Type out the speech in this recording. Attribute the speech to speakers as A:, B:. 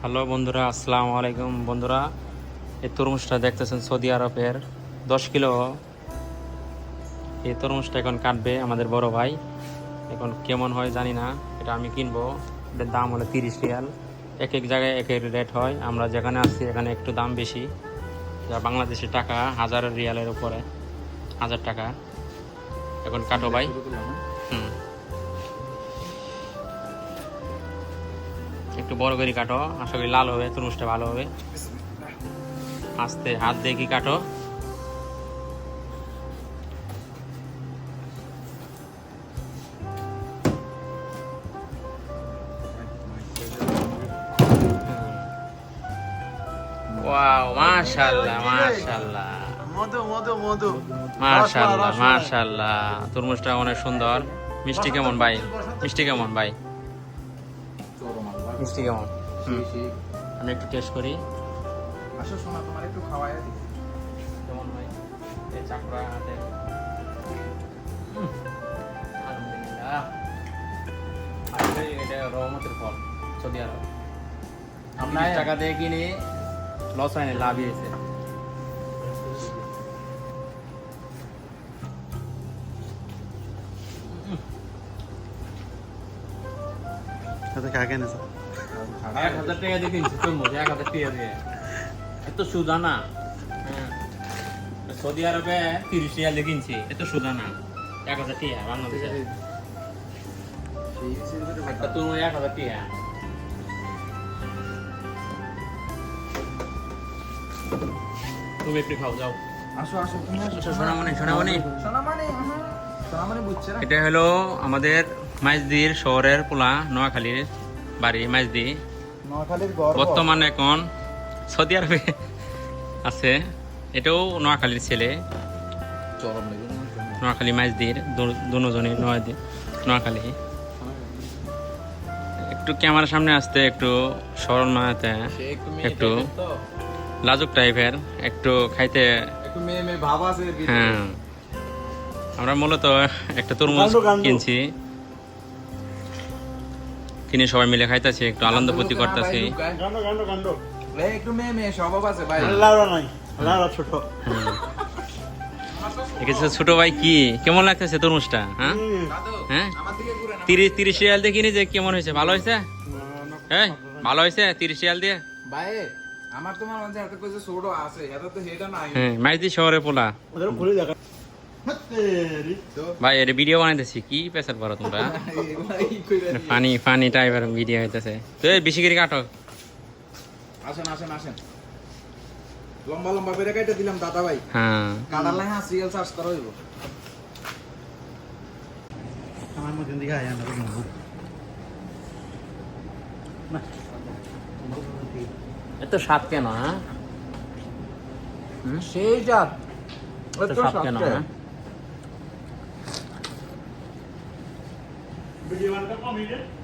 A: Hello বন্ধুরা, আসসালামু আলাইকুম। বন্ধুরা, এই তরমুজটা দেখতেছেন সৌদি আরবের দশ কিলো। এই তরমুজটা এখন কাটবে আমাদের বড় ভাই। এখন কেমন হয় জানি না, এটা আমি কিনবো। এটার দাম হলো তিরিশ রিয়াল। এক এক জায়গায় এক এক রেট হয়। আমরা যেখানে আছি এখানে একটু দাম বেশি। যা বাংলাদেশের টাকা, হাজার রিয়ালের উপরে, হাজার টাকা। এখন কাটো ভাই। হুম। একটু বড় করে কাটো। আশা করি লাল হবে তরমুজটা ভালো হবে। আস্তে হাত দিয়ে কি কাটো? ওয়াও মাশাআল্লাহ মাশাআল্লাহ
B: মধু মধু মধু।
A: মাশাআল্লাহ মাশাআল্লাহ তরমুজটা অনেক সুন্দর। মিষ্টি কেমন ভাই? মিষ্টি কেমন ভাই? মিষ্টি কেমন? আমি একটু টেস্ট করি।
B: আসো শোনা তোমার একটু খাওয়াই দিই
A: কেমন ভাই? এই চাকরা হাতে। আলহামদুলিল্লাহ। আসলে এটা রহমতের ফল সৌদি আরব। আমরা টাকা দিয়ে কিনে লস হয়নি লাভই হয়েছে।
B: কাকে না স্যার
A: এক হাজার টাকা দিয়ে কিনছি তরমুজ এক হাজার টাকা দিয়ে। এত সুদা। সৌদি আরবে তিরিশ টাকা দিয়ে কিনছি এত সুদা এক হাজার টাকা বাংলাদেশে। একটা তরমুজ এক হাজার টাকা। তুমি একটু খাও যাও।
B: আসো আসো তুমি আসো।
A: সোনামণি সোনামণি।
B: সোনামানি সোনামানি বুঝছে
A: এটা হলো আমাদের মাইজদির শহরের পোলা নোয়াখালীর বাড়ি মাইজদি বর্তমানে এখন সৌদি আরবে আছে। এটাও নোয়াখালীর ছেলে। নোয়াখালী মাইজদির দুজনই নোয়াখালী। একটু ক্যামেরার সামনে আসতে একটু স্মরণ মানাতে
B: একটু
A: লাজুক টাইপের একটু খাইতে। হ্যাঁ। আমরা মূলত একটা তরমুজ কিনছি। কিনে সবাই মিলে খাইতেছি একটু আনন্দ ফুর্তি করতেছি।
C: লাউড়া ছোট।
A: ছোট ভাই কি? কেমন লাগতেছে তরমুজটা? হ্যাঁ? হ্যাঁ? তিরিশ তিরিশ রিয়াল দিয়ে কিনে যে কেমন হয়েছে? ভালো হয়েছে? হ্যাঁ ভালো হয়েছে? তিরিশ রিয়াল দিয়ে?
B: ভাই আমার তোমার মাঝে এত কিছু ছোট আছে এত তো সেটা নাই।
A: হ্যাঁ মাইজদি শহরে পোলা।
C: ওদের খুলে দেখা।
A: ভাই এর ভিডিও বানাইতেছি। কি পেশার পারো তোমরা। ফানি ফানি টাইপের ভিডিও হইতেছে। তো বেশি করে কাটো।
B: আসেন আসেন আসেন। লম্বা লম্বা করে কেটে দিলাম দাদা ভাই।
A: হ্যাঁ।
B: কাটার লাই হাসি গেল চার্জ করা হইব।
C: আমার মধ্যে দিকে আয় না
A: এত স্বাদ কেন হ্যাঁ?
B: সেই জাত
A: এত স্বাদ কেন হ্যাঁ?
C: Video anda kami ya.